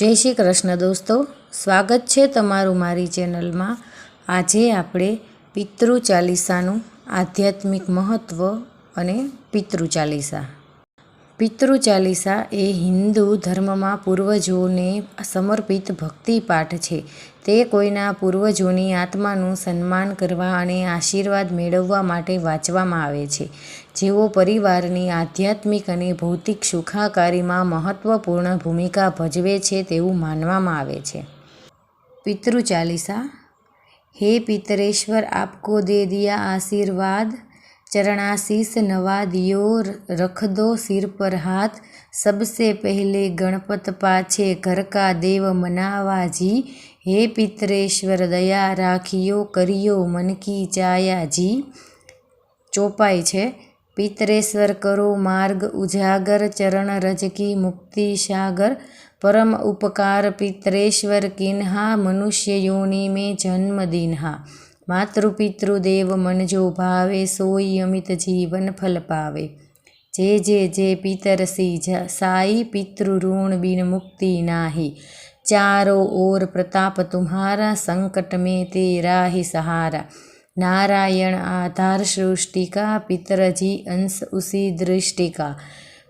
જય શ્રી કૃષ્ણ દોસ્તો, સ્વાગત છે તમારું મારી ચેનલમાં. આજે આપણે પિતૃ ચાલીસાનું આધ્યાત્મિક મહત્ત્વ અને પિતૃ ચાલીસા. પિતૃ ચાલીસા એ હિન્દુ ધર્મમાં પૂર્વજોને સમર્પિત ભક્તિ પાઠ છે. તે કોઈના પૂર્વજોની આત્માનું સન્માન કરવા અને આશીર્વાદ મેળવવા માટે વાંચવામાં આવે છે. જેઓ પરિવારની આધ્યાત્મિક અને ભૌતિક સુખાકારીમાં મહત્વપૂર્ણ ભૂમિકા ભજવે છે તેવું માનવામાં આવે છે. પિતૃ ચાલીસા, હે પિતરેશ્વર, આપકો દે દિયા આશીર્વાદ ચરણાશીષ નવા દિયો રખ સિર પર હાથ, સબસે પહેલે ગણપત પાછે ઘર કા દેવ મનાવાજી. હે પિતરેશ્વર, દયા રાખિયો, કરિયો મનકી ચાયાજી. ચોપાઈ છે. પિતરેશ્વર કરો માર્ગ ઉજાગર, ચરણ રજકી મુક્તિ સાગર. પરમ ઉપકાર પિત્રેશ્વર કિન્હા મનુષ્ય યોનિ મેં જન્મદિન્હા. માતૃપિતૃદેવ મન જો ભાવે, સોઈ અમિત જીવન ફલ પાવે. જે જે જે પિતરસી સાઈ પિતૃ ઋણ બિન મુક્તિ નાહી. ચારો ઓર પ્રતાપ તુમ્હારા, સંકટ મેં તે રાહી સહારા. નારાયણ આધાર સૃષ્ટિકા, પિતરજી અંશ ઉસી દૃષ્ટિકા.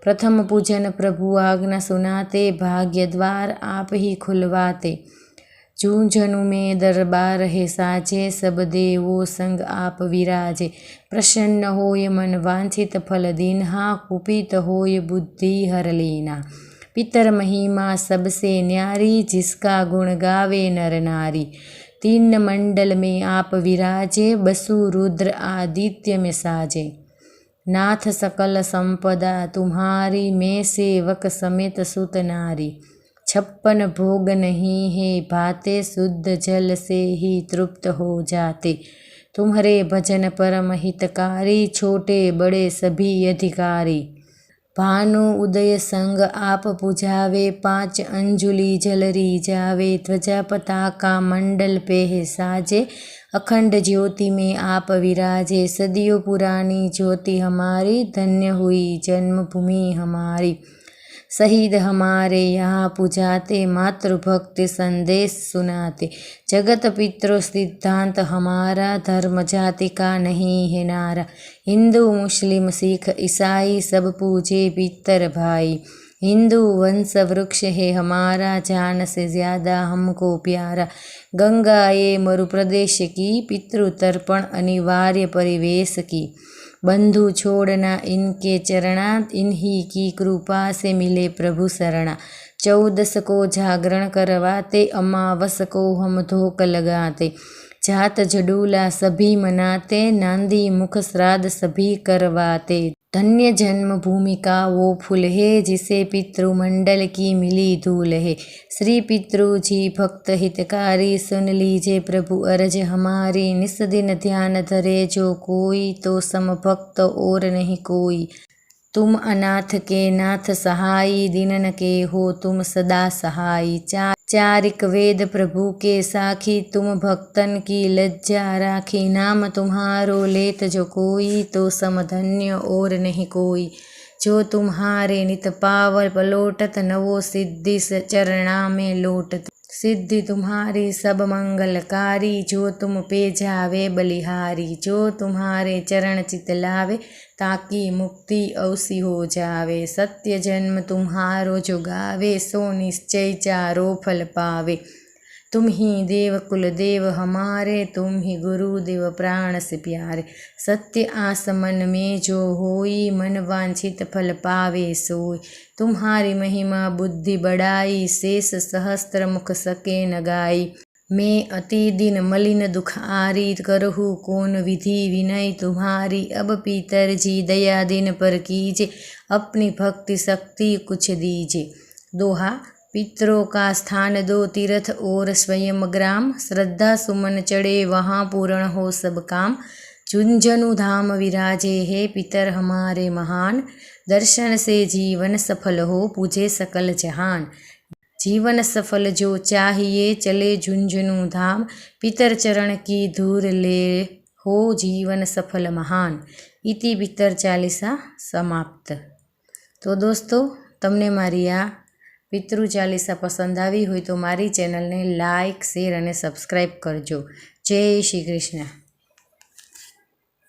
પ્રથમ પૂજન પ્રભુ આજ્ઞા સુનાતે, ભાગ્યદ્વાર આપ હી ખુલવાતે. ही झूंझनु में दरबार है साजे, सब देवो संग आप विराजे। प्रसन्न होय मन वांछित फल दीन्हा, कुपित होय बुद्धि हर लीना। पितर महिमा सबसे न्यारी, जिसका गुण गावे नर नारी। तीन मंडल में आप विराजे, बसु, रुद्र, आदित्य में साजे। नाथ सकल संपदा, तुम्हारी में सेवक समेत सुत नारी। छप्पन भोग नहीं है भाते शुद्ध जल से ही तृप्त हो जाते। तुम्हारे भजन परम हितकारी छोटे बड़े सभी अधिकारी। भानु उदय संग आप पुजावे पाँच अंजुली जलरी जावे, ध्वजा पताका मंडल पे है साजे। अखंड ज्योति में आप विराजे, सदियों पुरानी ज्योति हमारी, धन्य हुई जन्मभूमि हमारी। शहीद हमारे यहाँ पूजाते मातृभक्ति संदेश सुनाते जगत पितृ सिद्धांत हमारा धर्म जाति का नहीं है नारा हिंदू मुस्लिम सिख ईसाई सब पूजे पितर भाई हिंदू वंश वृक्ष है हमारा जान से ज़्यादा हमको प्यारा गंगा ये मरु प्रदेश की पितृतर्पण अनिवार्य परिवेश की बंधु छोड़ना, इनके चरणा इन्हीं की कृपा से मिले प्रभु शरणा। चौदस को जागरण करवाते, अमावस को हम धोक लगाते। जात जडूला सभी मनाते, नांदी मुख श्राद्ध सभी करवाते। धन्य जन्म भूमि का वो फूल है जिसे पितृमंडल की मिली धूल है। श्री पितृ जी भक्त हितकारी सुन लीजे, प्रभु अरज हमारी निस्दिन ध्यान धरे, जो कोई तो सम भक्त और नहीं कोई। तुम अनाथ के नाथ सहाय दीनन के हो, तुम सदा सहाय। चार, चारिक वेद प्रभु के साखी, तुम भक्तन की लज्जा राखी। नाम तुम्हारो लेत जो कोई तो समधन्य और नहीं कोई। जो तुम्हारे नित पावर पलोटत, नवो सिद्धि चरणा में लोटत। सिद्धि तुम्हारी सब मंगलकारी जो तुम पे जावे बलिहारी जो तुम्हारे चरण चित लावे ताकि मुक्ति अवसी हो जावे सत्य जन्म तुम्हारो जो गावे सो निश्चय चारो फल पावे तुम ही देव कुल देव हमारे तुम ही गुरु देव प्राण से प्यारे सत्य आस मन में जो होई, मन वांछित फल पावे सोई। तुम्हारी महिमा बुद्धि बढ़ाई, शेष सहस्त्र मुख सके न गाई मैं अति दिन मलिन दुख आरी करहु, कौन विधि विनय तुम्हारी? अब पीतर जी दया दिन पर कीजे, अपनी भक्ति शक्ति कुछ दीजे। दोहा पितरों का स्थान दो तीर्थ और स्वयं ग्राम श्रद्धा सुमन चढ़े वहाँ पूर्ण हो सब काम झुंझनु धाम विराजे है पितर हमारे महान दर्शन से जीवन सफल हो पूजे सकल जहान जीवन सफल जो चाहिए चले झुंझुनू धाम पितर चरण की धूर ले हो जीवन सफल महान इति पितर चालीसा समाप्त तो दोस्तों તમને મારી આ પિતૃ ચાલીસા પસંદ આવી હોય તો મારી ચેનલને લાઇક શેર અને સબસ્ક્રાઈબ કરજો. જય શ્રી કૃષ્ણ.